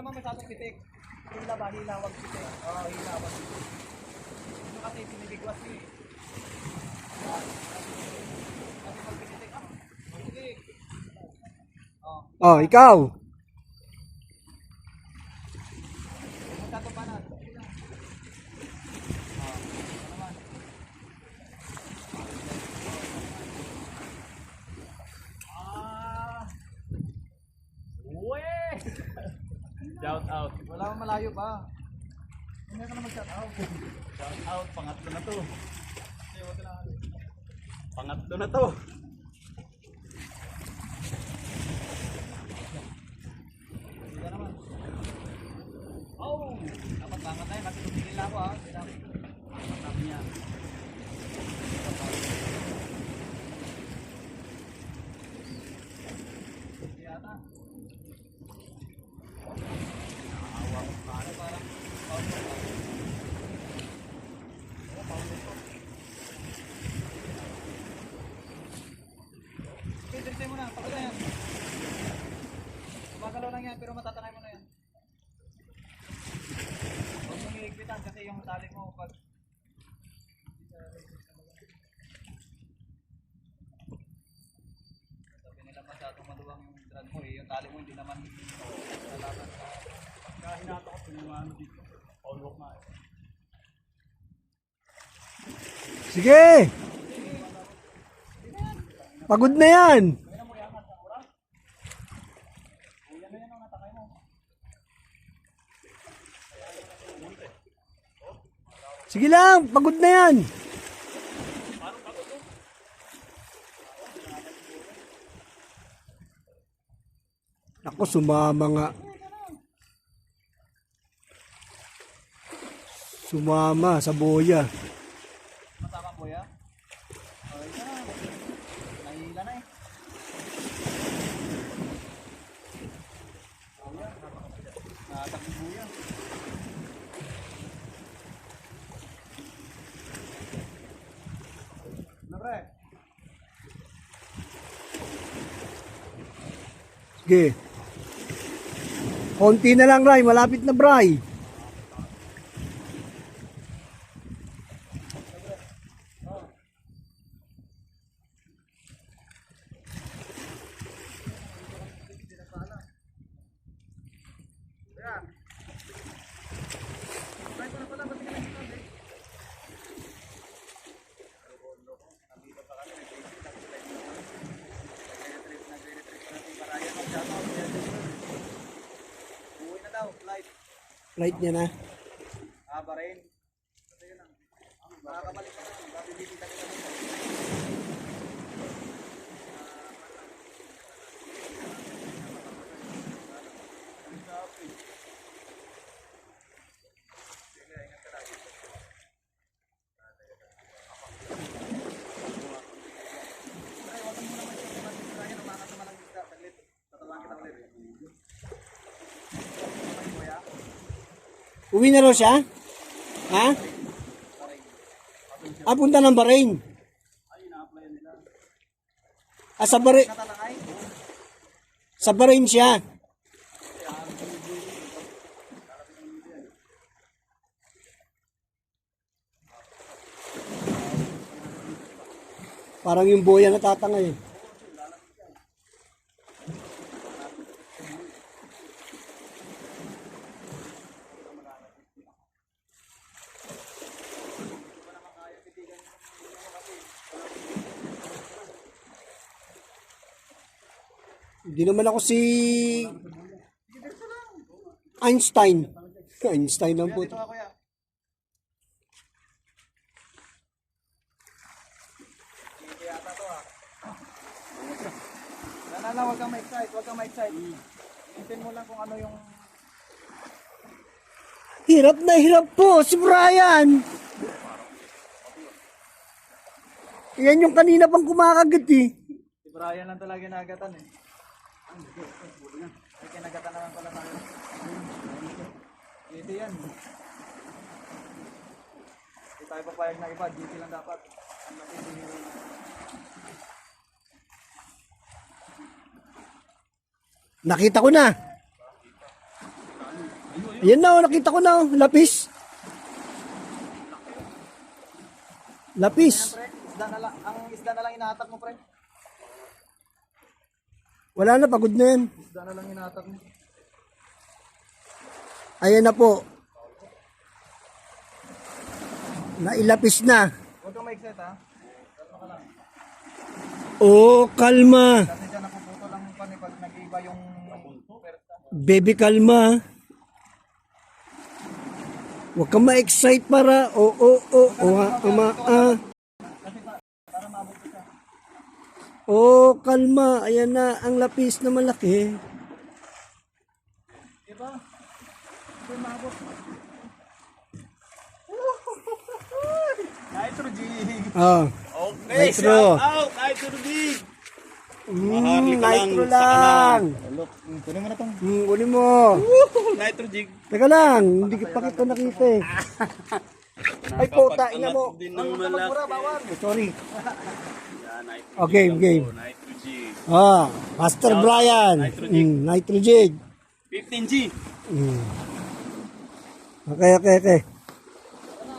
naman masyadong pitik. Hila ba? Hila, wag pitik. Oo, hila, wag pitik. Ano kasi pinibigwas ko eh. Kasi pag pinitik, ah, pitik. Oh, Oh, ikaw. masyadong panas. Sige lang. Oh, ano naman? Ah! Uwe! Shout out. Wala akong malayo pa. Hindi ka na mag-shout out. Shout out. Pangatlo na to. Hindi, wag ka na. Pangatlo na to. Hindi ka naman. Oh! Dapat bangat tayo kasi tumigil na ako ha. Hindi na. Sabi niya. Hindi yata. Naawa ko. Parang parang. Diretso mo na. Pakala yan. Gumagalaw lang pero matatanay mo yan. Huwag mong iigpitan kasi yung tali mo pag sabi nila masyadong maluwang yung drag mo eh. Yung tali mo hindi naman mga ano dito. Eh. Sige. Pagod na yan. Sige lang, pagod na yan. Ako, sumama nga. Sumama sa boya. Masama po ya. Ito na. Nahihila na eh. Nakatakbo po yan. Ano? Sige. Konti na lang, Ray. Malapit na, Bray. Right niya na. Ah, Bahrain. Ito yun lang. Makakabalik ka na. Babibisita kita dito. Uwi na raw siya? Ha? Ah, punta ng Bahrain. Ah, sa Bahrain. Sa Bahrain siya. Parang yung boya natatangay. eh. Hindi naman ako si Einstein. Einstein lang po. Dito ako ya. Dito yata to ah. Wala na, huwag kang ma-excite, huwag kang ma-excite. Hintin mo lang kung ano yung... Hirap na hirap po si Brian. Yan yung kanina pang kumakagat eh. Si Brian lang talaga nagatan eh. Ay, kinagatan naman pala tayo. Dito yan. Hindi tayo papayag na iba, dito lang dapat. Ang laki Nakita ko na. Ayan na, oh, nakita ko na, oh, lapis. Lapis. Lang, ang isda na lang inahatak mo, pre. Wala na, pagod na yan. Isda na lang inahatak mo. Ayan na po. Nailapis na. Huwag kang ma-excite, ha? Oh, kalma. Kasi dyan napuputo lang yung pan, eh, nag-iba yung... Baby, kalma. Huwag ka ma-excite para. Oo, oo, oo. ah, ama, ah. Oh, kalma. Ayan na, ang lapis na malaki. Diba? Ito yung maabot. Nitrogen! Ah. Okay, Nitro. shout out, Nitro. Maharli Mm, nitro lang. Look, kunin mo na tong... Hmm, kunin mo. Woohoo, Nitro. Teka lang, hindi pa kita nakita eh. Ay, puta, ina mo. Din ng Mura, malaki. bawal! Sorry. Yan, Nitro Okay, Jig game. lang po, Nitro Jig. Ah, Master Brian. Nitrogen. Mm, Nitrogen. 15G. Mm. Okay, okay, okay.